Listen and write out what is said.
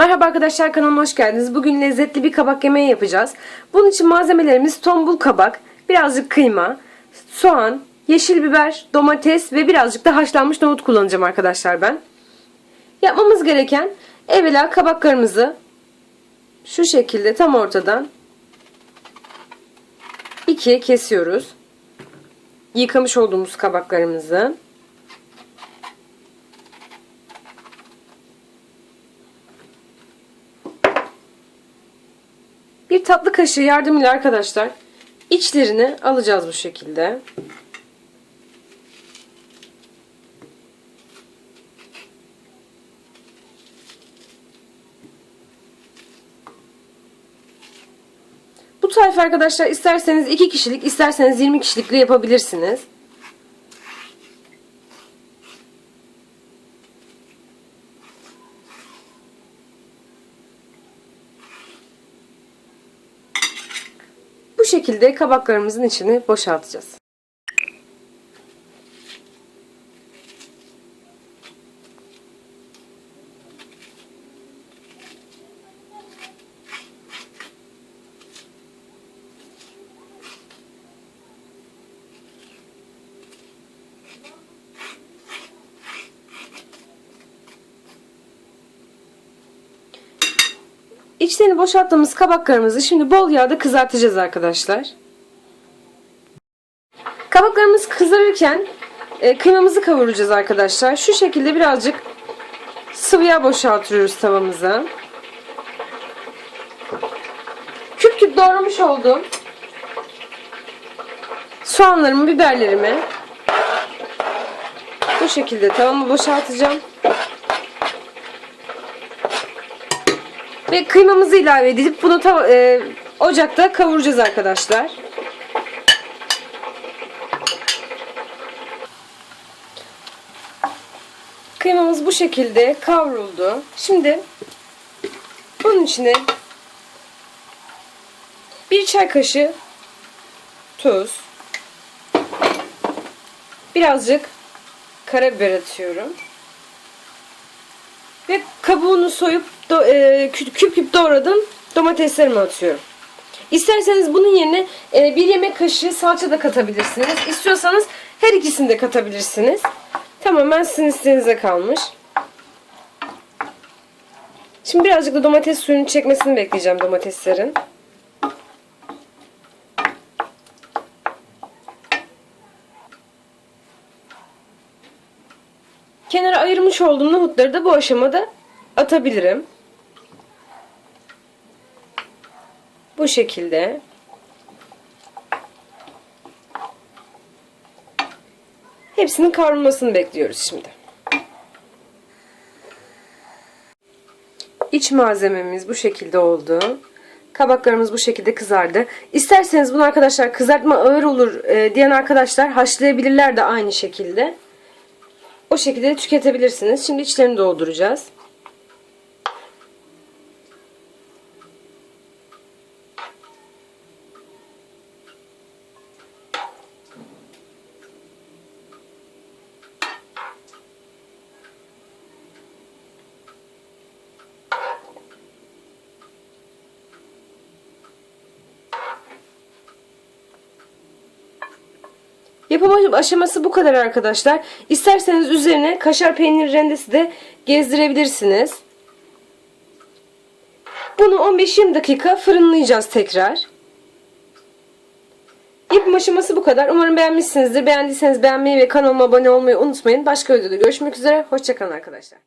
Merhaba arkadaşlar kanalıma hoş geldiniz. Bugün lezzetli bir kabak yemeği yapacağız. Bunun için malzemelerimiz tombul kabak, birazcık kıyma, soğan, yeşil biber, domates ve birazcık da haşlanmış nohut kullanacağım arkadaşlar ben. Yapmamız gereken evvela kabaklarımızı şu şekilde tam ortadan ikiye kesiyoruz. Yıkamış olduğumuz kabaklarımızı. Bir tatlı kaşığı yardımıyla arkadaşlar içlerini alacağız bu şekilde. Bu tarifi arkadaşlar isterseniz 2 kişilik isterseniz 20 kişilikli yapabilirsiniz. Şekilde kabaklarımızın içini boşaltacağız. İçlerini boşalttığımız kabaklarımızı şimdi bol yağda kızartacağız arkadaşlar. Kabaklarımız kızarırken e, kıymamızı kavuracağız arkadaşlar. Şu şekilde birazcık sıvı yağ boşaltıyoruz tavamıza. Küp küp doğramış olduğum soğanlarımı, biberlerimi bu şekilde tavamı boşaltacağım. Ve kıymamızı ilave edip bunu e, ocakta kavuracağız arkadaşlar. Kıymamız bu şekilde kavruldu. Şimdi bunun içine bir çay kaşığı tuz, birazcık karabiber atıyorum. Ve kabuğunu soyup do, e, küp küp doğradım domateslerimi atıyorum. İsterseniz bunun yerine e, bir yemek kaşığı salça da katabilirsiniz. İstiyorsanız her ikisini de katabilirsiniz. Tamamen sizin isteğinize kalmış. Şimdi birazcık da domates suyunu çekmesini bekleyeceğim domateslerin. Kenara ayırmış olduğum nohutları da bu aşamada atabilirim. Bu şekilde. Hepsinin kavrulmasını bekliyoruz şimdi. İç malzememiz bu şekilde oldu. Kabaklarımız bu şekilde kızardı. İsterseniz bunu arkadaşlar kızartma ağır olur e, diyen arkadaşlar haşlayabilirler de aynı şekilde. O şekilde de tüketebilirsiniz. Şimdi içlerini dolduracağız. Yapım aşaması bu kadar arkadaşlar. İsterseniz üzerine kaşar peynir rendesi de gezdirebilirsiniz. Bunu 15-20 dakika fırınlayacağız tekrar. Yapım aşaması bu kadar. Umarım beğenmişsinizdir. Beğendiyseniz beğenmeyi ve kanalıma abone olmayı unutmayın. Başka videoda görüşmek üzere. Hoşçakalın arkadaşlar.